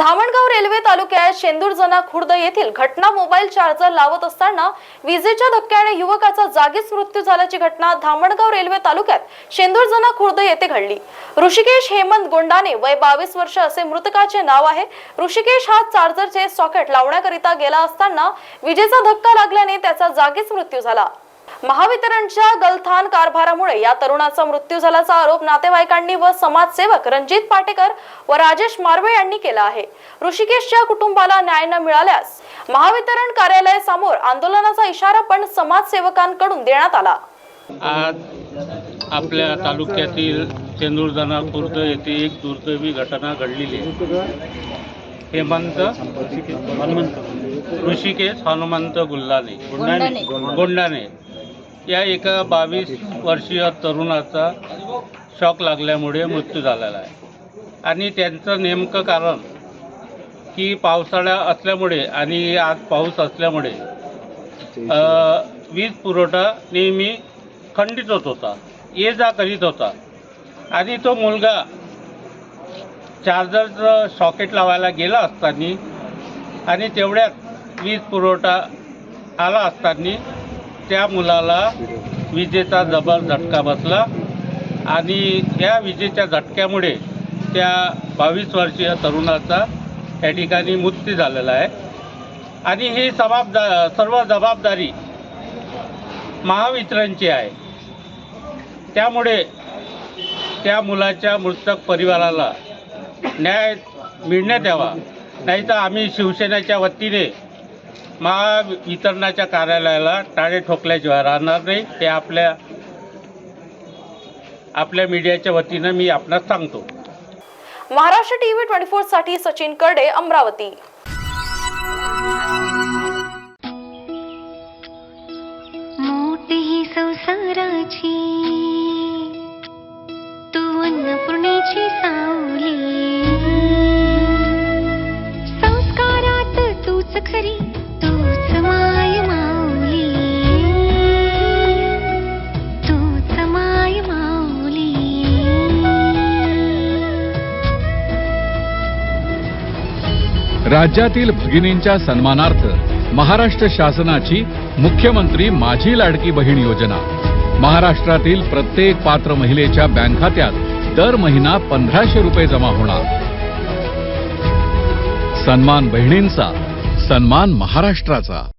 Dhamangaon railway तालुक्यात शेंदूरजना खुर्द येथील घटना मोबाईल चार्जर लावत असताना विजेच्या धक्क्याने युवकाचा जागीच मृत्यू झाल्याची घटना धामणगाव रेल्वे तालुक्यात शेंदूरजना खुर्द येथे घडली. ऋषिकेश हेमंत गोंडाने वय बावीस वर्ष असे मृतकाचे नाव आहे. ऋषिकेश हा चार्जरचे सॉकेट लावण्याकरिता गेला असताना विजेचा धक्का लागल्याने त्याचा जागीच मृत्यू झाला. महावितरणच्या गलथान कारभारामुळे या तरुणाचा मृत्यू झाल्याचा आरोप नातेवाईकांनी व समाजसेवक रणजित पाटेकर व राजेश मारवे यांनी केला आहे. ऋषिकेशच्या कुटुंबाला न्याय न मिळाल्यास महावितरण कार्यालयासमोर आंदोलनाचा इशारा पण समाजसेवकांकडून देण्यात आला. आज आपल्या तालुक्यातील चेंदूरजना खुर्द येथे एक दुर्दैवी घटना घडलेली आहे. हेमंत ऋषिकेश हनुमंत गुल्लाने. गोंडाने या एका बावीस वर्षीय तरुणाचा शॉक लागल्यामुळे मृत्यू झालेला आहे. आणि त्यांचं नेमकं कारण की पावसाळा असल्यामुळे आणि आज पाऊस असल्यामुळे वीज पुरवठा नेहमी खंडित होत होता ये जा करीत होता. आणि तो मुलगा चार्जरचं सॉकेट लावायला गेला असताना आणि तेवढ्यात वीज पुरवठा आला असताना त्या मुलाला विजेचा जबर झटका बसला आणि या विजेच्या झटक्यामुळे त्या बावीस वर्षीय तरुणाचा त्या ठिकाणी मृत्यू झालेला आहे. आणि ही जबाबदा सर्व जबाबदारी महावितरणची आहे. त्यामुळे त्या मुलाच्या मृतक परिवाराला न्याय मिळण्यात यावा. नाहीतर आम्ही शिवसेनेच्या वतीने महावितरणाच्या कार्यालयाला टाळे ठोकल्याशिवाय राहणार नाही. ते आपल्या आपल्या मीडियाच्या वतीनं मी आपणास सांगतो. महाराष्ट्र टीव्ही ट्वेंटी फोरसाठी सचिन करडे अमरावती. राज्यातील भगिनींच्या सन्मानार्थ महाराष्ट्र शासनाची मुख्यमंत्री माझी लाडकी बहीण योजना. महाराष्ट्रातील प्रत्येक पात्र महिलेच्या बँक खात्यात दर महिना पंधराशे रुपये जमा होणार. सन्मान बहिणींचा सन्मान महाराष्ट्राचा.